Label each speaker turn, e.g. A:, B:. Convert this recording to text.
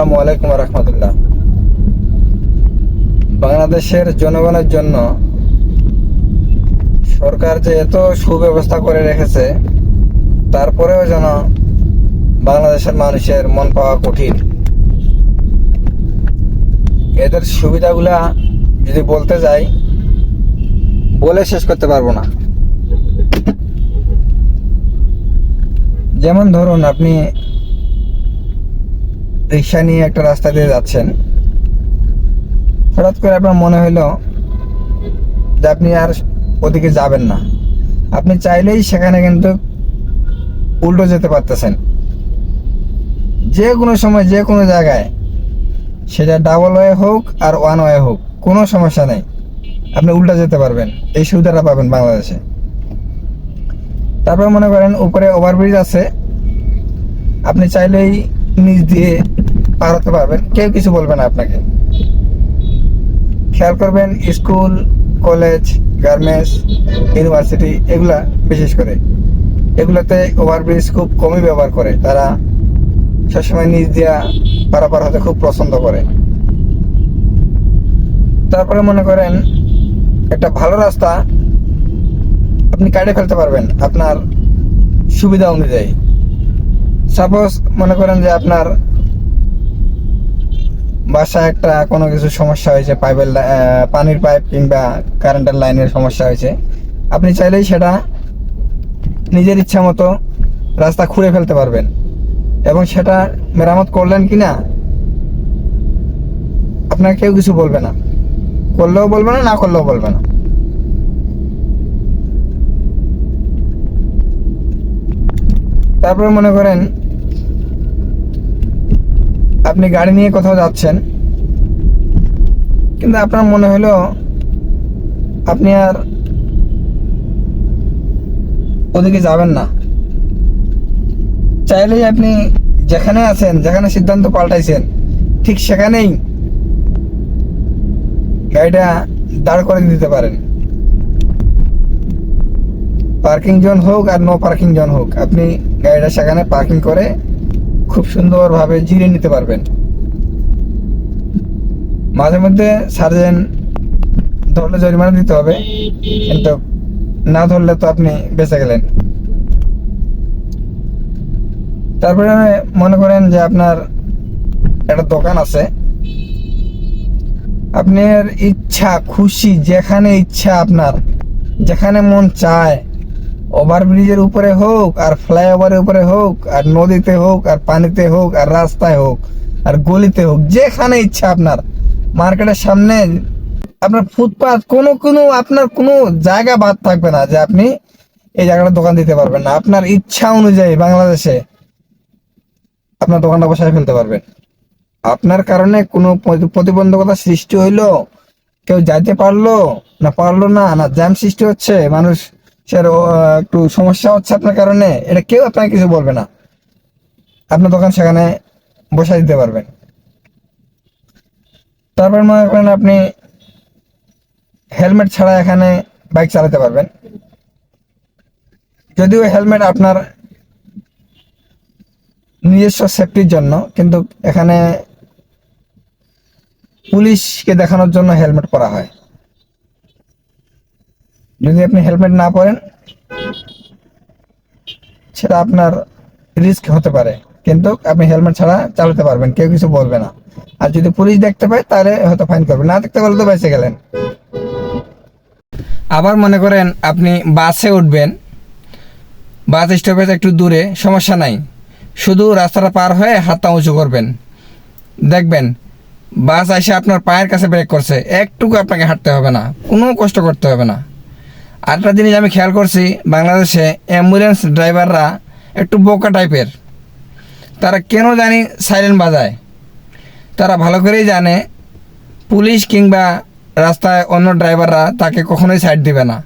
A: আসসালামু আলাইকুম রহমতুল্লাহ। বাংলাদেশের জনগণের জন্য সরকার যে এত সুব্যবস্থা করে রেখেছে, তারপরেও যেন বাংলাদেশের মানুষের মন পাওয়া কঠিন। এদের সুবিধাগুলা যদি বলতে যাই, বলে শেষ করতে পারব না। যেমন ধরুন আপনি রিক্সা নিয়ে একটা রাস্তা দিয়ে যাচ্ছেন। হঠাৎ করে আপনার মনে হইল যে আপনি আর ওদিকে যাবেন না। আপনি চাইলেই সেখানে কিন্তু উল্টো যেতে পারতেছেন। যে কোনো সময়, যে কোনো জায়গায়, সেটা ডাবল ওয়ে হোক আর ওয়ান ওয়ে হোক, কোনো সমস্যা নেই। আপনি উল্টা যেতে পারবেন, এই সুবিধাটা পাবেন বাংলাদেশে। তারপর মনে করেন উপরে ওভারব্রিজ আছে। আপনি চাইলেই নিচ দিয়ে পার হতে পারবেন, কেউ কিছু বলবে না আপনাকে। খেয়াল করবেন, স্কুল, কলেজ, গার্মেন্টস, ইউনিভার্সিটি, এগুলা বিশেষ করে। এগুলোতে ওভারব্রিজ খুব কমই ব্যবহার করে। তারা সবসময় নিচ দিয়া পারাপার হতে খুব পছন্দ করে। তারপরে মনে করেন, একটা ভালো রাস্তা আপনি কাটে ফেলতে পারবেন আপনার সুবিধা অনুযায়ী। সাপোজ মনে করেন যে আপনার বাসায় একটা কোনো কিছু সমস্যা হয়েছে, পাইপের পানির পাইপ কিংবা কারেন্টের লাইনের সমস্যা হয়েছে। আপনি চাইলেই সেটা নিজের ইচ্ছা মতো রাস্তা খুঁড়ে ফেলতে পারবেন। এবং সেটা মেরামত করলেন কি না আপনাকে কেউ কিছু বলবে না। করলেও বলবে না না করলেও বলবে না। তারপরে মনে করেন আপনি গাড়ি নিয়ে কোথাও যাচ্ছেন, কিন্তু আপনার মনে হলো আপনি আর ওদিকে যাবেন না। চাইলেই আপনি যেখানে আছেন, যেখানে সিদ্ধান্ত পাল্টাইছেন, ঠিক সেখানেই গাড়িটা দাঁড় করে দিতে পারেন। পার্কিং জোন হোক আর নো পার্কিং জোন হোক, আপনি গাড়িটা সেখানে পার্কিং করে খুব সুন্দরভাবে জিরে নিতে পারবেন। মাঝে মধ্যে সার্জেন ধরলে জরিমানা দিতে হবে, কিন্তু না ধরলে তো আপনি বেঁচে গেলেন। তারপরে মনে করেন যে আপনার একটা দোকান আছে। আপনার ইচ্ছা, খুশি, যেখানে ইচ্ছা আপনার, যেখানে মন চায় ওভারব্রিজের উপরে হোক, আর ফ্লাইওভারের উপরে হোক, আর নদীতে হোক, আর পানিতে হোক, আর রাস্তায় হোক, আর গলিতে হোক, যেখানে ইচ্ছা আপনার, মার্কেটের সামনে আপনার ফুটপাথ কোনো কোনো আপনার কোনো জায়গা বাদ থাকবে না যে আপনি এই জায়গাটা দোকান দিতে পারবেন না। আপনার ইচ্ছা অনুযায়ী বাংলাদেশে আপনার দোকানটা বসায় ফেলতে পারবেন। আপনার কারণে কোনো প্রতিবন্ধকতা সৃষ্টি হইল, কেউ যাইতে পারল না পারল না না, জ্যাম সৃষ্টি হচ্ছে, মানুষ সের একটু সমস্যা হচ্ছে আপনার কারণে। এটা কেউ আপনাকে কিছু বলবে না। আপনার দোকান সেখানে বসাই দিতে পারবেন। তারপর মনে করেন আপনি হেলমেট ছাড়া এখানে বাইক চালাতে পারবেন। যদিও হেলমেট আপনার নিজস্ব সেফটির জন্য, কিন্তু এখানে পুলিশকে দেখানোর জন্য হেলমেট পরা হয়। যদি আপনি হেলমেট না পরেন, সেটা আপনার রিস্ক হতে পারে। কিন্তু আপনি হেলমেট ছাড়া চালাতে পারবেন, কেউ কিছু বলবে না। আর যদি পুলিশ দেখতে পায়, তাহলে হয়তো ফাইন করবে। না দেখতে পারলে তো বেঁচে গেলেন। আবার মনে করেন আপনি বাসে উঠবেন। বাস স্টপেজ একটু দূরে, সমস্যা নাই। শুধু রাস্তাটা পার হয়ে হাতটা উঁচু করবেন। দেখবেন, বাস এসে আপনার পায়ের কাছে ব্রেক করছে। একটুকু আপনাকে হাঁটতে হবে না। কোনো কষ্ট করতে হবে না। আরেকটা জিনিস আমি খেয়াল করছি, বাংলাদেশে অ্যাম্বুলেন্স ড্রাইভাররা একটু বোকা টাইপের। তারা কেন জানি সাইলেন্ট বাজায়? তারা ভালো করেই জানে, পুলিশ কিংবা রাস্তায় অন্য ড্রাইভাররা তাকে কখনোই সাইড দিবে না।